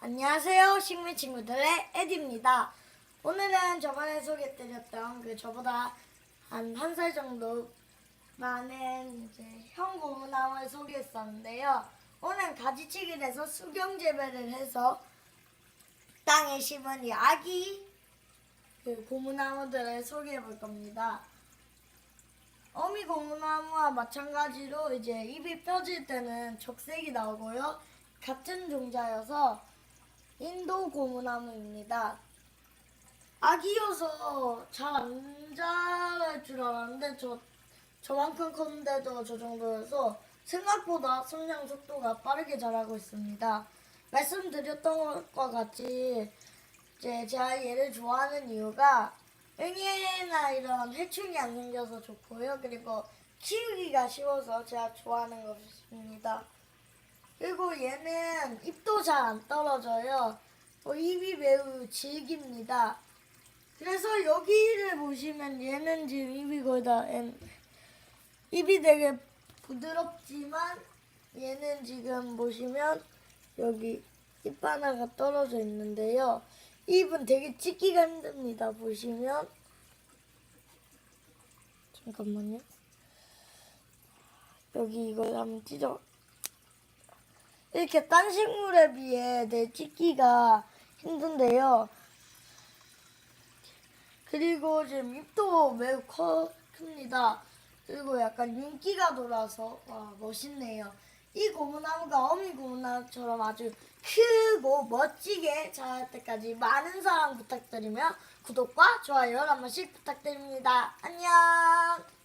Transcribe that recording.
안녕하세요. 식물 친구들의 에디입니다. 오늘은 저번에 소개해드렸던 그 저보다 한 한 살 정도 많은 이제 형 고무나무를 소개했었는데요. 오늘은 가지치기를 해서 수경 재배를 해서 땅에 심은 이 아기 그 고무나무들을 소개해 볼 겁니다. 어미 고무나무와 마찬가지로 이제 잎이 펴질 때는 적색이 나오고요. 같은 종자여서 인도 고무나무입니다. 아기여서 잘 안 자랄 줄 알았는데 저 저만큼 컸는데도 저 정도여서 생각보다 성장 속도가 빠르게 자라고 있습니다. 말씀드렸던 것과 같이 이제 제가 얘를 좋아하는 이유가 응애나 이런 해충이 안 생겨서 좋고요. 그리고 키우기가 쉬워서 제가 좋아하는 것입니다. 그리고 얘는 잎도 잘 안 떨어져요. 어, 잎이 매우 질깁니다. 그래서 여기를 보시면 얘는 지금 잎이 거의 다 엔- 잎이 되게 부드럽지만 얘는 지금 보시면 여기 잎 하나가 떨어져 있는데요. 잎은 되게 찢기가 힘듭니다. 보시면 잠깐만요. 여기 이걸 한번 찢어 이렇게 딴 식물에 비해 내 찢기가 힘든데요. 그리고 지금 잎도 매우 커, 큽니다. 그리고 약간 윤기가 돌아서 와 멋있네요. 이 고무나무가 어미 고무나무처럼 아주 크고 멋지게 자랄 때까지 많은 사랑 부탁드리며 구독과 좋아요 한 번씩 부탁드립니다. 안녕.